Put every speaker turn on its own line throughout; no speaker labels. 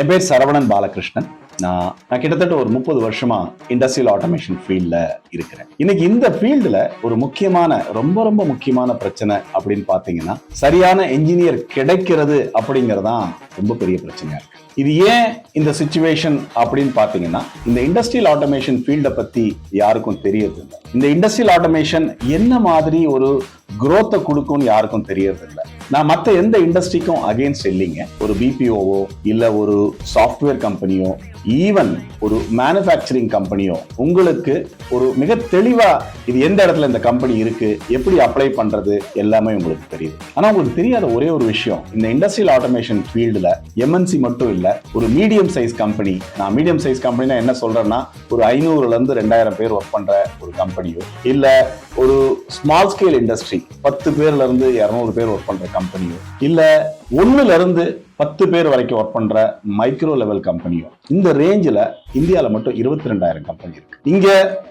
என் பேர் சரவணன் பாலகிருஷ்ணன். நான் நான் கிட்டத்தட்ட ஒரு முப்பது வருஷமா இண்டஸ்ட்ரியல் ஆட்டோமேஷன் ஃபீல்டில் இருக்கிறேன். இன்னைக்கு இந்த ஃபீல்டில் ஒரு முக்கியமான ரொம்ப ரொம்ப முக்கியமான பிரச்சனை அப்படின்னு பார்த்தீங்கன்னா சரியான என்ஜினியர் கிடைக்கிறது அப்படிங்கிறதான் ரொம்ப பெரிய பிரச்சனையா இருக்கு. இது ஏன் இந்த சுச்சுவேஷன் அப்படின்னு பார்த்தீங்கன்னா இந்த இண்டஸ்ட்ரியல் ஆட்டோமேஷன் ஃபீல்டை பற்றி யாருக்கும் தெரியறது இல்லை இந்த இண்டஸ்ட்ரியல் ஆட்டோமேஷன் என்ன மாதிரி ஒரு குரோத்தை கொடுக்கும்னு யாருக்கும் தெரியறது இல்லை நான் மற்ற எந்த இண்டஸ்ட்ரிக்கும் அகேன்ஸ்ட் இல்லைங்க. ஒரு பிபிஓவோ இல்லை ஒரு சாஃப்ட்வேர் கம்பெனியோ ஈவன் ஒரு மேனுஃபேக்சரிங் கம்பெனியோ உங்களுக்கு ஒரு மிக தெளிவா இது எந்த இடத்துல இந்த கம்பெனி இருக்கு எப்படி அப்ளை பண்றது எல்லாமே உங்களுக்கு தெரியுது ஆனா உங்களுக்கு தெரியாத ஒரே ஒரு விஷயம். இந்த இண்டஸ்ட்ரியல் ஆட்டோமேஷன் ஃபீல்டுல எம்என்சி மட்டும் இல்ல ஒரு மீடியம் சைஸ் கம்பெனி நான் மீடியம் சைஸ் கம்பெனினா என்ன சொல்றேன்னா ஒரு ஐநூறுல இருந்து ரெண்டாயிரம் பேர் ஒர்க் பண்ற ஒரு கம்பெனியோ இல்ல ஒரு ஸ்மால் ஸ்கேல் இண்டஸ்ட்ரி பத்து பேர்ல இருந்து இருநூறு பேர் ஒர்க் பண்ற கம்பெனியோ இல்லை ஒண்ணுல இருந்து பத்து பேர் வரைக்கும் ஒர்க் பண்ற மைக்ரோ லெவல் கம்பெனியோ இந்த ரேஞ்சில் இந்தியாவில் மட்டும் இருபத்தி ரெண்டாயிரம் கம்பெனி இருக்கு. இங்க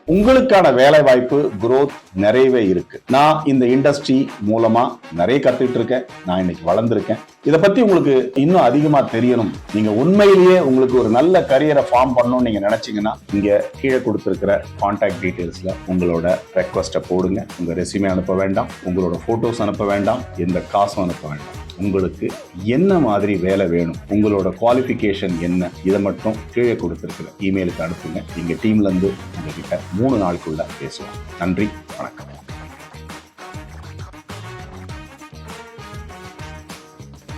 உங்களுக்கான வேலை வாய்ப்பு குரோத் நிறையவே இருக்கு. நான் இந்த இண்டஸ்ட்ரி மூலமா நிறைய கத்துக்கிட்டு இருக்கேன். நான் இன்னைக்கு வளர்ந்துருக்கேன். இதை பத்தி உங்களுக்கு இன்னும் அதிகமா தெரியணும். நீங்க உண்மையிலேயே உங்களுக்கு ஒரு நல்ல கரியரை ஃபார்ம் பண்ணணும்னு நீங்க நினைச்சீங்கன்னா இங்க கீழே கொடுத்துருக்கிற கான்டாக்ட் டீடைல்ஸ்ல உங்களோட ரெக்வஸ்ட்டை போடுங்க. உங்க ரெசியூமே அனுப்ப வேண்டாம். உங்களோட போட்டோஸ் அனுப்ப வேண்டாம். எந்த காசும் அனுப்ப வேண்டாம். உங்களுக்கு என்ன மாதிரி வேலை வேணும்? உங்களோட குவாலிஃபிகேஷன் என்ன? இதை மட்டும் கீழே கொடுத்துருக்குற இமெயிலுக்கு அனுப்புங்க. எங்கள் டீம்லேருந்து உங்ககிட்ட மூணு நாளுக்குள்ள பேசுவோம். நன்றி வணக்கம்.